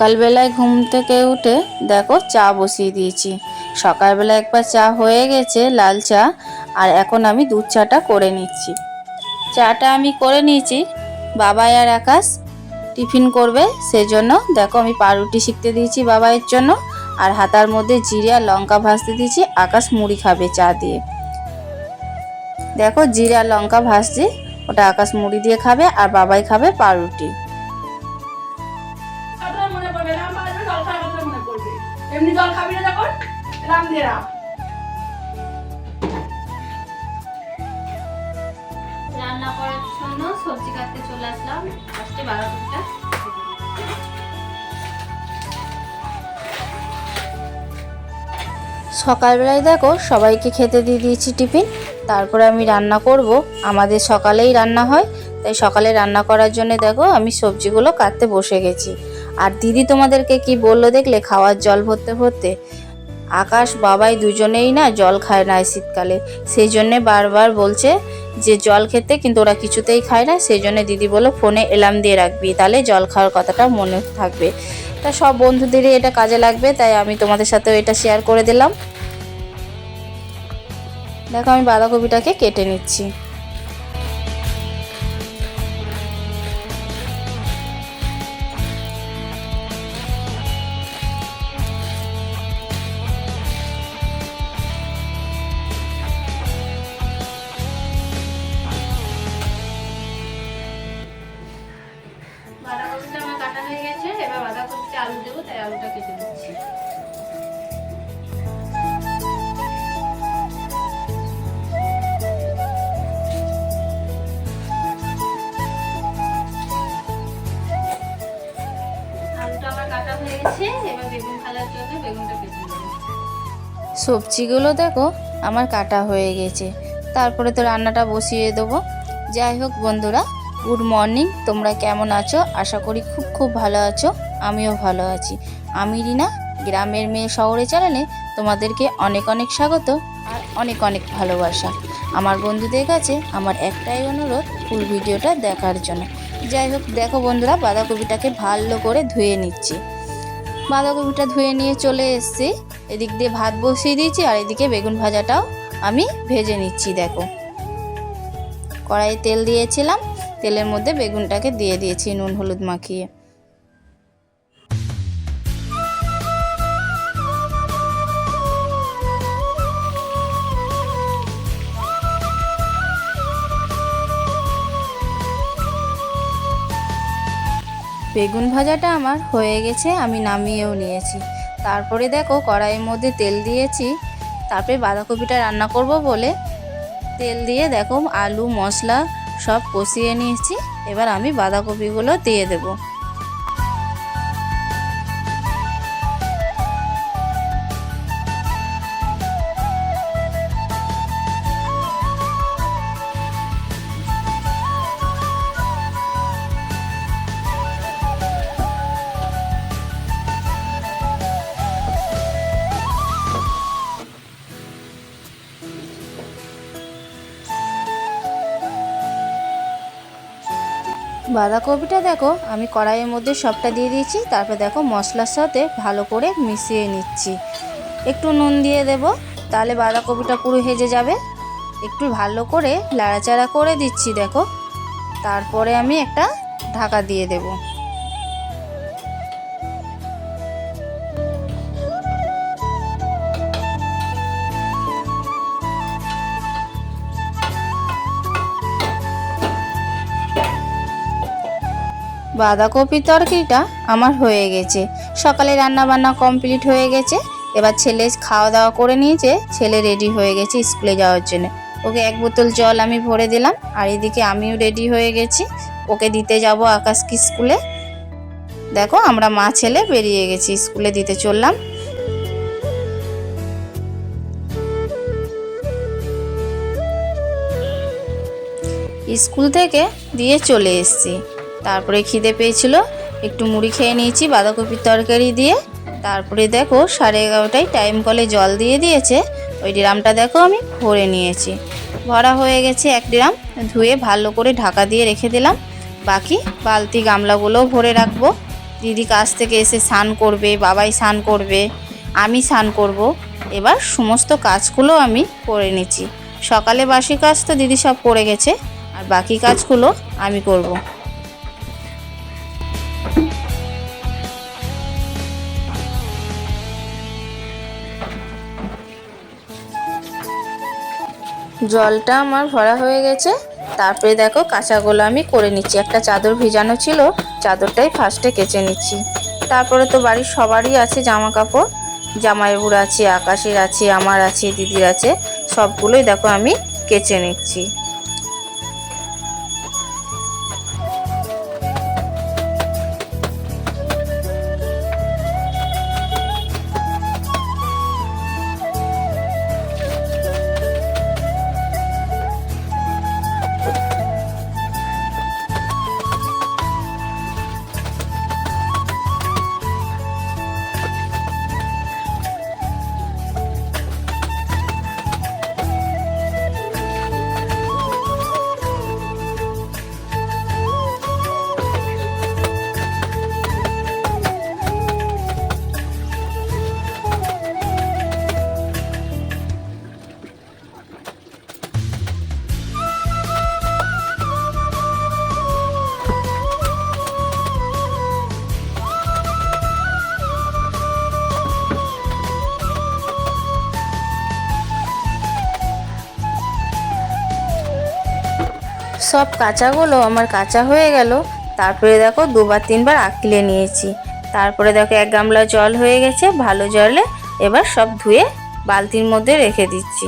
সকালবেলায় ঘুম থেকে উঠে দেখো চা বসিয়ে দিয়েছি। সকালবেলা একবার চা হয়ে গেছে লাল চা, আর এখন আমি দুধ চাটা করে নিচ্ছি। চাটা আমি করে নিয়েছি, বাবাই আর আকাশ টিফিন করবে সেজন্য। দেখো আমি পাউরুটি শিখতে দিয়েছি বাবাইয়ের জন্য, আর হাতার মধ্যে জিরে লঙ্কা ভাজতে দিয়েছি। আকাশ মুড়ি খাবে চা দিয়ে। দেখো জিরা লঙ্কা ভাজছি, ওটা আকাশ মুড়ি দিয়ে খাবে আর বাবাই খাবে পাউরুটি। এমনি জল খাবি না যখন? রাম দিয়ে রাম। রান্না করার জন্য সবজি কাটতে চলে আসলাম। ফার্স্টে বাঁধাকপিটা সকালবেলায় দেখো সবাইকে খেতে দিয়ে দিয়েছি টিফিন। তারপরে আমি রান্না করব। আমাদের সকালেই রান্না হয়। তাই সকালে রান্না করার জন্য দেখো আমি সবজিগুলো কাটতে বসে গেছি। আর দিদি তোমাদেরকে কি বলল দেখলে? খাওয়ার জল ভরতে ভরতে। আকাশ বাবাই দুজনেই না জল খায় না শীতকালে। সেই জন্যে বারবার বলছে যে জল খেতে কিন্তু ওরা কিছুতেই খায় না। সেই জন্য দিদি বলল, ফোনে এলার্ম দিয়ে রাখবি, তাহলে জল খাওয়ার কথাটা মনে থাকবে। তা সব বন্ধুদেরই এটা কাজে লাগবে, তাই আমি তোমাদের সাথেও এটা শেয়ার করে দিলাম। দেখো আমি বাঁধাকপিটাকে কেটে নিচ্ছি। বেগুনটা কেটে নেব সবজিগুলো দেখো আমার কাটা হয়ে গেছে। তারপরে তো রান্নাটা বসিয়ে দেবো। যাই হোক বন্ধুরা, গুড মর্নিং, তোমরা কেমন আছো? আশা করি খুব খুব ভালো আছো। আমিও ভালো আছি। আমি রিনা, গ্রামের মেয়ে শহরে চ্যানেলে তোমাদেরকে অনেক অনেক স্বাগত আর অনেক অনেক ভালোবাসা। আমার বন্ধুদের কাছে আমার একটাই অনুরোধ, ফুল ভিডিওটা দেখার জন্য। যাই হোক, দেখো বন্ধুরা, বাঁধাকপিটাকে ভালো করে ধুয়ে নিচ্ছি। বাঁধাকপিটা ধুয়ে নিয়ে চলে এসেছি। এদিক দিয়ে ভাত বসিয়ে দিয়েছি আর এদিকে বেগুন ভাজাটাও আমি ভেজে নিচ্ছি, দেখো। কড়াইয়ে তেল দিয়েছিলাম। তেলের মধ্যে বেগুনটাকে দিয়ে দিয়েছি নুন, হলুদ মাখিয়ে। বেগুন ভাজাটা আমার হয়ে গেছে, আমি নামিয়েও নিয়েছি। তারপরে দেখো কড়াইয়ের মধ্যে তেল দিয়েছি, তারপরে বাঁধাকপিটা রান্না করব বলে তেল দিয়ে দেখো আলু, মশলা সব কষিয়ে নিয়েছি। এবার আমি বাঁধাকপিগুলো দিয়ে দেব। বাঁধাকপিটা দেখো, আমি কড়াইয়ের মধ্যে সবটা দিয়ে দিয়েছি, তারপর দেখো মশলার সাথে ভালো করে মিশিয়ে নিচ্ছি। একটু নুন দিয়ে দেব, তাহলে বাঁধাকপিটা পুরো হেজে যাবে। একটু ভালো করে লাড়াচাড়া করে দিচ্ছি দেখো, তারপরে আমি একটা ঢাকা দিয়ে দেবো। বাঁধাকপি তরকারিটা আমার হয়ে গেছে। সকালে রান্না বান্না কমপ্লিট হয়ে গেছে। এবার ছেলে খাওয়া দাওয়া করে নিয়েছে। ছেলে রেডি হয়ে গেছে স্কুলে যাওয়ার জন্য। ওকে এক বোতল জল আমি ভরে দিলাম। আর এদিকে আমিও রেডি হয়ে গেছি। ওকে দিতে যাব আকাশকে স্কুলে দেখো আমরা মা ছেলে বেরিয়ে গেছি স্কুলে দিতে চললাম। স্কুল থেকে দিয়ে চলে এসেছি। তারপরে খিদে পেয়েছিল, একটু মুড়ি খেয়ে নিয়েছি, বাঁধাকপির তরকারি দিয়ে। তারপরে দেখো সাড়ে এগারোটায় টাইম কলে জল দিয়ে দিয়েছে, ওই ড্রামটা দেখো আমি ভরে নিয়েছি। ভরা হয়ে গেছে এক ড্রাম, ধুয়ে ভালো করে ঢাকা দিয়ে রেখে দিলাম। বাকি বালতি গামলাগুলোও ভরে রাখব। দিদি কাজ থেকে এসে স্নান করবে, বাবাই স্নান করবে, আমি স্নান করব। এবার সমস্ত কাজগুলো আমি করে নিচ্ছি। সকালে বাসি কাজ তো দিদি সব করে গেছে, আর বাকি কাজগুলো আমি করব। জলটা আমার ভরা হয়ে গেছে। তারপরে দেখো কাঁচাগুলো আমি করে নিচ্ছি। একটা চাদর ভিজানো ছিল, চাদরটাই ফার্স্টে কেচে নিচ্ছি। তারপরে তো বাড়ির সবারই আছে জামা কাপড় জামাইবুর আছে, আকাশের আছে, আমার আছে, দিদির আছে, সবগুলোই দেখো আমি কেচে নিচ্ছি। সব কাঁচাগুলো আমার কাঁচা হয়ে গেল। তারপরে দেখো দুবার তিনবার আঁকলে নিয়েছি। তারপরে দেখো এক গামলা জল হয়ে গেছে, ভালো জলে এবার সব ধুয়ে বালতির মধ্যে রেখে দিচ্ছি।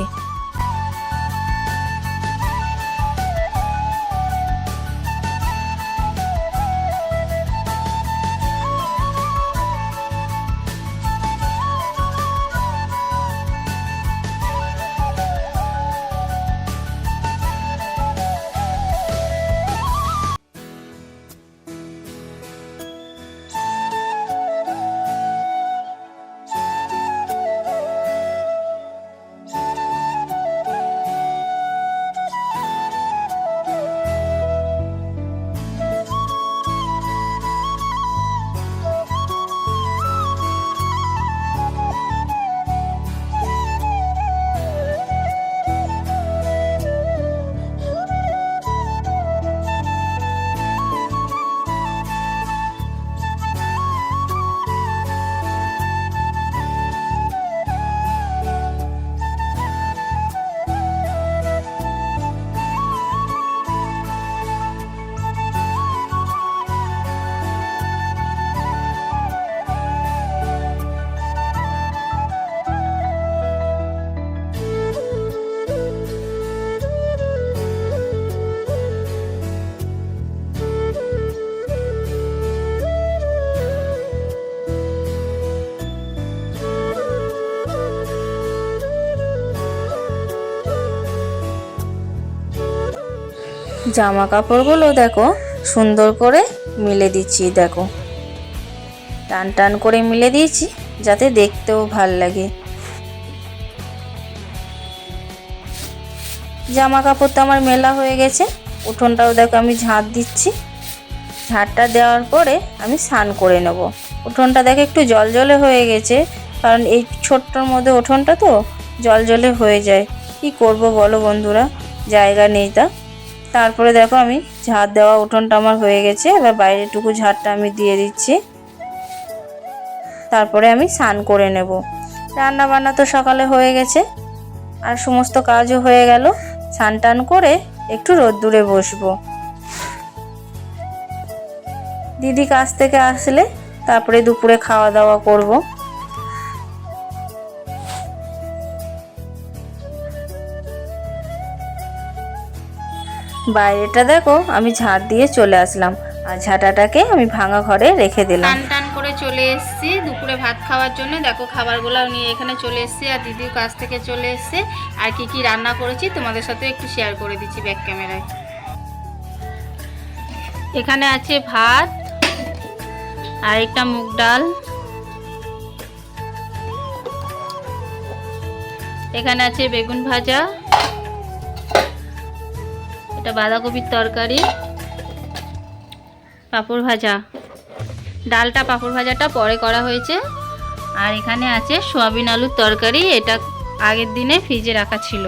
জামা কাপড়গুলো দেখো, সুন্দর করে মিলে দিচ্ছি, দেখো। টান টান করে মিলে দিয়েছি, যাতে দেখতেও ভালো লাগে। জামা কাপড় তো আমার মেলা হয়ে গেছে, উঠোনটাও দেখো আমি ঝাঁট দিচ্ছি। ঝাঁটটা দেওয়ার পরে আমি স্নান করে নেব। উঠোনটা দেখো একটু জল জলে হয়ে গেছে, কারণ এই ছোট্টর মধ্যে উঠোনটা তো জল জলে হয়ে যায়। কি করব বলো বন্ধুরা? জায়গা নেই তা। তারপরে দেখো আমি ঝাড় দেওয়া উঠোনটা আমার হয়ে গেছে। এবার বাইরেটুকু ঝাড়টা আমি দিয়ে দিচ্ছি। তারপরে আমি স্নান করে নেব। রান্না বান্না তো সকালে হয়ে গেছে। আর সমস্ত কাজও হয়ে গেল। স্নান টান করে একটু রোদ্দুরে বসবো। দিদি কাজ থেকে আসলে তারপরে দুপুরে খাওয়া দাওয়া করব। বাইরেটা দেখো, আমি ঝাঁট দিয়ে চলে আসলাম। আর ঝাঁটাটাকে আমি ভাঙা ঘরে রেখে দিলাম। টান টান করে চলে এসেছি দুপুরে ভাত খাওয়ার জন্য। দেখো খাবারগুলো নিয়ে এখানে চলে এসেছি আর দিদির কাছ থেকে চলে এসেছে। আর কি কি রান্না করেছি তোমাদের সাথে একটু শেয়ার করে দিচ্ছি ব্যাক ক্যামেরায় এখানে আছে ভাত, আর একটা মুগ ডাল। এখানে আছে বেগুন ভাজা। এটা বাঁধাকপির তরকারি, পাঁপড় ভাজা। ডালটা পাঁপড় ভাজাটা পরে করা হয়েছে। আর এখানে আছে সোয়াবিন আলুর তরকারি, এটা আগের দিনে ফ্রিজে রাখা ছিল।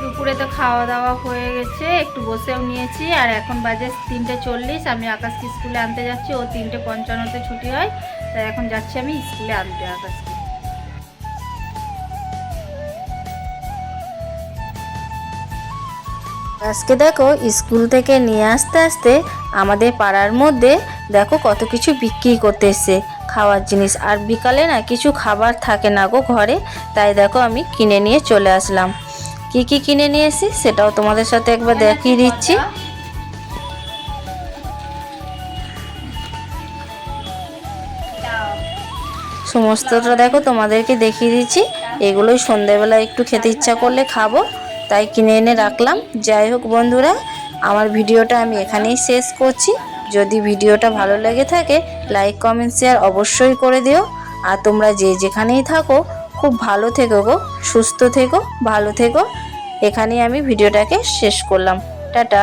দুপুরে তো খাওয়া দাওয়া হয়ে গেছে, একটু বসেও নিয়েছি। আর এখন বাজে তিনটে চল্লিশ, আমি আকাশকে স্কুলে আনতে যাচ্ছি, ও তিনটে পঞ্চান্নতে ছুটি হয়, তাই এখন যাচ্ছি আমি স্কুলে আনতে আকাশকে। আজকে দেখো স্কুল থেকে নিয়ে আসতে আসতে আমাদের পাড়ার মধ্যে দেখো কত কিছু বিক্রি করতে এসছে খাওয়ার জিনিস। আর বিকালে না কিছু খাবার থাকে না গো ঘরে তাই দেখো আমি কিনে নিয়ে চলে আসলাম। কি কি কিনে নিয়ে এসেছি সেটাও তোমাদের সাথে একবার দেখিয়ে দিচ্ছি। সমস্তটা দেখো তোমাদেরকে দেখিয়ে দিচ্ছি। এগুলোই সন্ধেবেলা একটু খেতে ইচ্ছা করলে খাব। তাই কিনে এনে রাখলাম। যাই হোক বন্ধুরা, আমার ভিডিওটা আমি এখানেই শেষ করছি। যদি ভিডিওটা ভালো লেগে থাকে লাইক কমেন্ট শেয়ার অবশ্যই করে দিও। আর তোমরা যে যেখানেই থাকো, খুব ভালো থেকো গো, সুস্থ থেকো, ভালো থেকো। এখানেই আমি ভিডিওটাকে শেষ করলাম। টাটা।